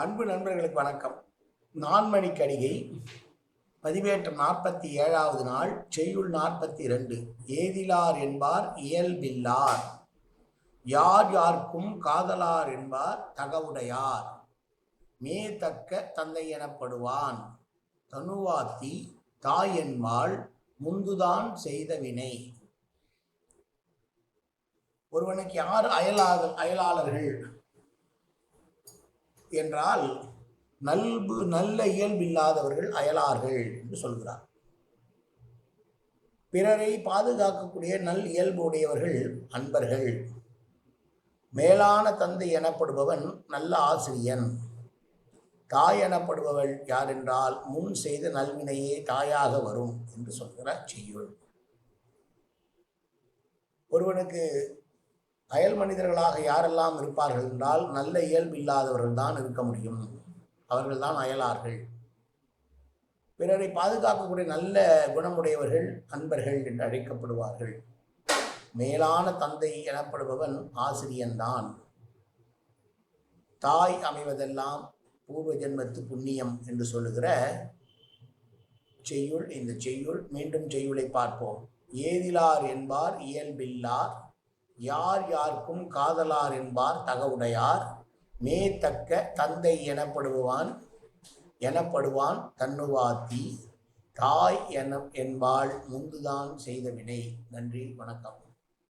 அன்பு நண்பர்களுக்கு வணக்கம். நான்மணி கடிகை பதிவேற்றம் நாற்பத்தி ஏழாவது நாள் செய்யுள் நாற்பத்தி ரெண்டு ஏதிலார் என்பார் இயல்பில்லார். யார் யாருக்கும் காதலார் என்பார் தகவுடையார். மேதக்க தந்தை எனப்படுவான். தனுவாத்தி தாய் என்பாள் முந்துதான் செய்த வினை. ஒருவனுக்கு யார் அயலாக அயலாளர்கள்? என்றால் நல்பு நல்ல இயல்பில்லாதவர்கள் அயலார்கள் என்று சொல்கிறார். பிறரை பாதுகாக்கக்கூடிய நல் இயல்பு உடையவர்கள் அன்பர்கள். மேலான தந்தை எனப்படுபவன் நல்ல ஆசிரியன். தாய் எனப்படுபவள் யார் என்றால் முன் செய்த நல்வினையே தாயாக வரும் என்று சொல்கிறார் செய்யுள். ஒருவனுக்கு அயல் மனிதர்களாக யாரெல்லாம் இருப்பார்கள் என்றால் நல்ல இயல்பு இல்லாதவர்கள் தான் இருக்க முடியும். அவர்கள் தான் அயலார்கள். பிறரை பாதுகாக்கக்கூடிய நல்ல குணமுடையவர்கள் அன்பர்கள் என்று அழைக்கப்படுவார்கள். மேலான தந்தை எனப்படுபவன் ஆசிரியன்தான் தாய் அமைவதெல்லாம் பூர்வ ஜென்மத்து புண்ணியம் என்று சொல்லுகிற செய்யுள் இந்த செய்யுள் மீண்டும் செய்யுளை பார்ப்போம். ஏதிலார் என்பார் இயல்பில்லார் யார் யாருக்கும் காதலார் என்பார் தகவுடையார். மேத்தக்க தந்தை எனப்படுவான் எனப்படுவான் தன்னுவாத்தி. தாய் என என்பாள் முந்துதான் செய்த வினை நன்றி வணக்கம்.